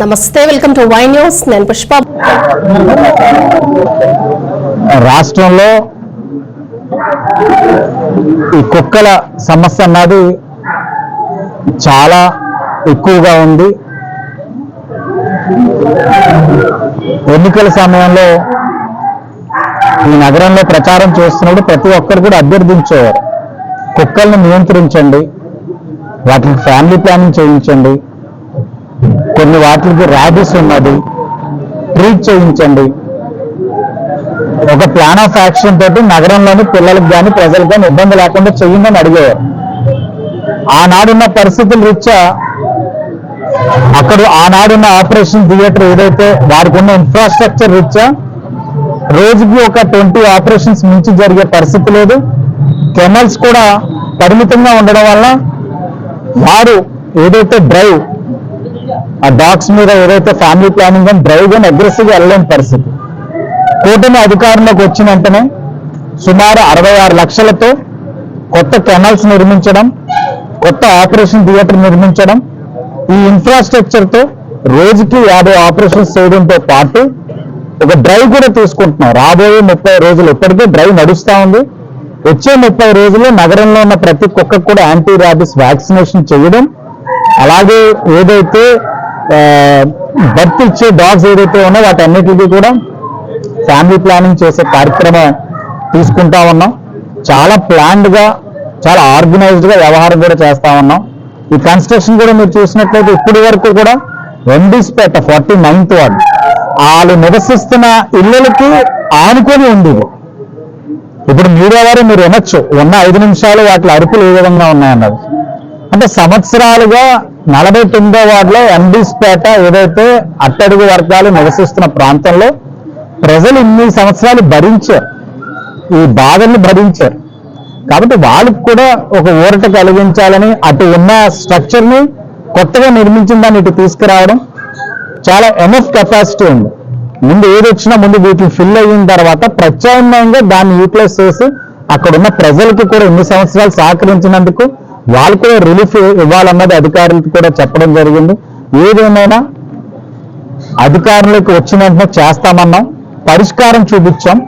నమస్తే welcome to Y news నేను పుష్ప. రాష్ట్రంలో ఈ కుక్కల సమస్య అన్నది చాలా ఎక్కువగా ఉంది. ఎన్నికల సమయంలో ఈ నగరంలో ప్రచారం చేస్తున్నప్పుడు ప్రతి ఒక్కరు కూడా అభ్యర్థించేవారు. కుక్కల్ని నియంత్రించండి వాటికి ఫ్యామిలీ ప్లానింగ్ చేయించండి. కొన్ని వాటికి ర్యాబిస్ ఉన్నది. ట్రీట్ చేయించండి. ఒక ప్లాన్ ఆఫ్ యాక్షన్ తోటి నగరంలోని పిల్లలకు కానీ ప్రజలకు కానీ ఇబ్బంది లేకుండా చెయ్యండి అడిగేవారు ఆనాడున్న పరిస్థితులు రీత్యా అక్కడ ఆనాడున్న ఆపరేషన్ థియేటర్ ఏదైతే వారికి ఉన్న ఇన్ఫ్రాస్ట్రక్చర్ రీత్యా రోజుకి ఒక ట్వంటీ ఆపరేషన్స్ మించి జరిగే పరిస్థితి లేదు. కెనల్స్ కూడా పరిమితంగా ఉండడం వల్ల వారు ఏదైతే డ్రైవ్ ఆ డాగ్స్ మీద ఏదైతే ఫ్యామిలీ ప్లానింగ్ అని డ్రైవ్ అని అగ్రెసివ్గా వెళ్ళలేని పరిస్థితి. కూటమి అధికారంలోకి వచ్చిన వెంటనే సుమారు అరవై ఆరు లక్షలతో కొత్త కెనాల్స్ నిర్మించడం కొత్త ఆపరేషన్ థియేటర్ నిర్మించడం ఈ ఇన్ఫ్రాస్ట్రక్చర్తో రోజుకి యాభై ఆపరేషన్స్ చేయడంతో పాటు ఒక డ్రైవ్ కూడా తీసుకుంటున్నాం. రాబోయే ముప్పై రోజులు ఇప్పటికే డ్రైవ్ నడుస్తా ఉంది. వచ్చే ముప్పై రోజుల్లో నగరంలో ఉన్న ప్రతి కుక్కకు కూడా యాంటీ ర్యాబిస్ వ్యాక్సినేషన్ చేయడం అలాగే ఏదైతే బర్త్ ఇచ్చే డాగ్స్ ఏదైతే ఉన్నాయో వాటన్నిటికీ కూడా ఫ్యామిలీ ప్లానింగ్ చేసే కార్యక్రమం తీసుకుంటా ఉన్నాం. చాలా ప్లాన్డ్గా చాలా ఆర్గనైజ్డ్గా వ్యవహారం కూడా చేస్తా ఉన్నాం. ఈ కన్స్ట్రక్షన్ కూడా మీరు చూసినట్లయితే ఇప్పటి వరకు కూడా ఎండిస్పేట ఫార్టీ నైన్త్ వార్డు. వాళ్ళు నివసిస్తున్న ఇళ్ళకి ఆనుకొని ఉంది ఇప్పుడు మీడియా వారు మీరు వినొచ్చు ఉన్న ఐదు నిమిషాలు వాటి అరుపులు ఏ విధంగా ఉన్నాయన్నది. అంటే సంవత్సరాలుగా నలభై తొమ్మిదో వార్డులో ఎండీస్పేట ఏదైతే అట్టడుగు వర్గాలు నివసిస్తున్న ప్రాంతంలో ప్రజలు ఇన్ని సంవత్సరాలు భరించారు. ఈ బాధల్ని భరించారు. కాబట్టి వాళ్ళకి కూడా ఒక ఊరట కలిగించాలని అటు ఉన్న స్ట్రక్చర్ని కొత్తగా నిర్మించిన దాన్ని ఇటు తీసుకురావడం చాలా ఎనఫ్ కెపాసిటీ ఉంది. ముందు ఏది వచ్చినా ముందు వీటిని ఫిల్ అయిన తర్వాత ప్రత్యామ్నాయంగా దాన్ని యూటిలైజ్ చేసి అక్కడున్న ప్రజలకు ప్రజలకి కూడా ఎన్ని సంవత్సరాలు సహకరించినందుకు వాళ్ళు కూడా రిలీఫ్ ఇవ్వాలన్నది అధికారులకు కూడా చెప్పడం జరిగింది. ఏదేమైనా అధికారంలోకి వచ్చిన వెంటనే చేస్తామన్నాం. పరిష్కారం చూపించాం.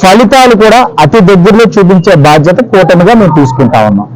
ఫలితాలు కూడా అతి దగ్గరలో చూపించే బాధ్యత కూటమిగా మేము తీసుకుంటా ఉన్నాం.